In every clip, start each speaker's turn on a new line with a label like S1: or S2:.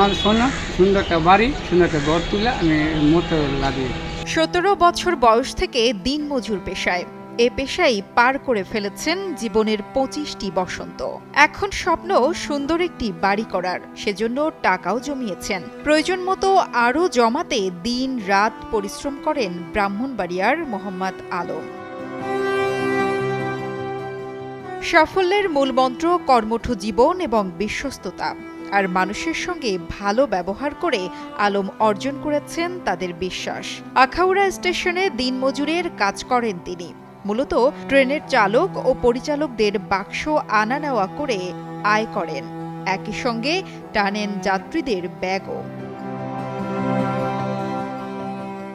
S1: আমার সোনা, সুন্দর একটা বাড়ি, সুন্দর একটা ঘর তুলে আমি মতো লাগিয়ে।
S2: সতেরো বছর বয়স থেকে দিনমজুর পেশায়। এ পেশাই পার করে ফেলেছেন জীবনের পঁচিশটি বসন্ত। এখন স্বপ্ন সুন্দর একটি বাড়ি করার, সেজন্য টাকাও জমিয়েছেন। প্রয়োজন মতো আরও জমাতে দিন রাত পরিশ্রম করেন ব্রাহ্মণবাড়িয়ার মোহাম্মদ আলম। সাফল্যের মূলমন্ত্র কর্মঠ জীবন এবং বিশ্বস্ততা। আর মানুষের সঙ্গে ভালো ব্যবহার করে আলম অর্জন করেছেন তাদের বিশ্বাস। আখাউড়া স্টেশনে দিনমজুরের কাজ করেন তিনি। মূলত ট্রেনের চালক ও পরিচালকদের বাক্স আনা নেওয়া করে আয় করেন। একই সঙ্গে টানেন যাত্রীদের ব্যাগও।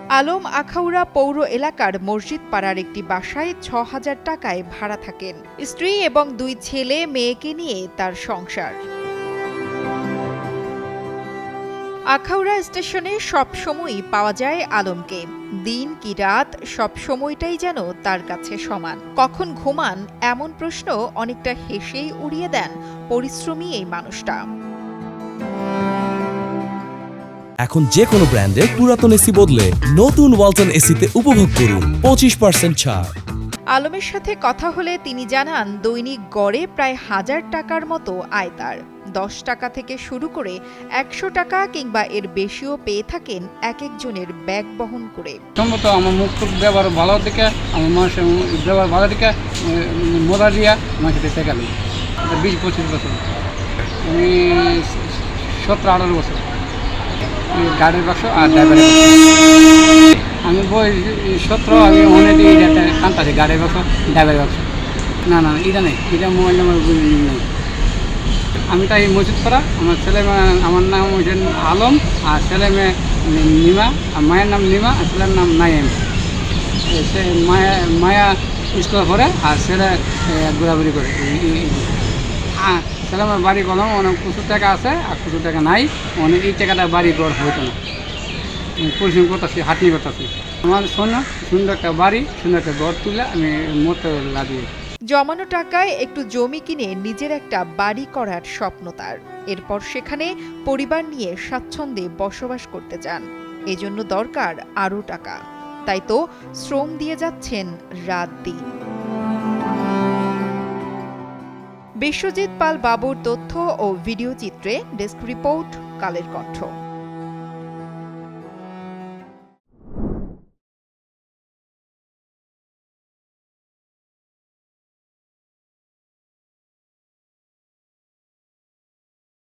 S2: আলম আখাউড়া পৌর এলাকার মসজিদ পাড়ার একটি বাসায় ছ হাজার টাকায় ভাড়া থাকেন। স্ত্রী এবং দুই ছেলে, মেয়েকে নিয়ে তার সংসার। আখাউড়া স্টেশনে সবসময়ই পাওয়া যায় আলমকে। দিন কি রাত, সব সময়টাই যেন তার কাছে সমান। কখন ঘুমান, এমন প্রশ্ন অনেকটা হেসেই উড়িয়ে দেন পরিশ্রমী এই মানুষটা।
S3: এখন যে কোনো ব্র্যান্ডের পুরাতন এসি বদলে নতুন ওয়ালটন এসিতে উপভোগ করুন পঁচিশ পার্সেন্ট ছাড়।
S2: আলমের সাথে কথা হলে তিনি জানান, দৈনিক গড়ে প্রায় হাজার টাকার মতো আয় তার। দশ টাকা থেকে শুরু করে একশো টাকা কিংবা এর বেশিও পেয়ে থাকেন এক একজনের ব্যাগ বহন করে।
S1: সম্ভবত আমার মুখ টুক ব্যবহার ভালো দিকে, আমার মানুষের ব্যবহার ভালো দিকে মোদা দিয়া আমাকে দিতে গেল। বিশ পঁচিশ বছর। আমি সতেরো আঠারো বছর। গাড়ির বাক্স আর ড্রাইভারের আমি বই সতেরো আমি অনেক এটা কান্তাছি গাড়ির বাক্স ড্রাইভারের বাক্স না না, এটা নেই, এটা মোবাইল নাম্বার নেই। আমি তাই মসজিদ করা, আমার ছেলে আমার নাম হচ্ছে আলম, আর ছেলে মেয়ে নিমা, আর মায়ের নাম নিমা, আর ছেলের নাম নাইম। সে মায়া মায়া স্কুল করে আর ছেলে ঘোরাঘুরি করে। আর ছেলে আমার বাড়ি করলাম অনেক প্রচুর টাকা আছে, আর প্রচুর টাকা নাই, অনেক এই টাকাটা বাড়ি ঘর হইতো না। পরিশ্রম করতেছি হাঁটি করতেছি। আমার সোনা, সুন্দর একটা বাড়ি, সুন্দর একটা ঘর তুলে আমি মতো লাগিয়ে।
S2: জমানো টাকায় একটু জমি কিনে নিজের একটা বাড়ি করার স্বপ্ন তার। এরপর সেখানে পরিবার নিয়ে স্বাচ্ছন্দ্যে বসবাস করতে চান। এজন্য দরকার আরও টাকা। তাই তো শ্রম দিয়ে যাচ্ছেন রাত দিন। বিশ্বজিৎ পাল বাবুর তথ্য ও ভিডিও চিত্রে ডেস্ক রিপোর্ট, কালের কণ্ঠ।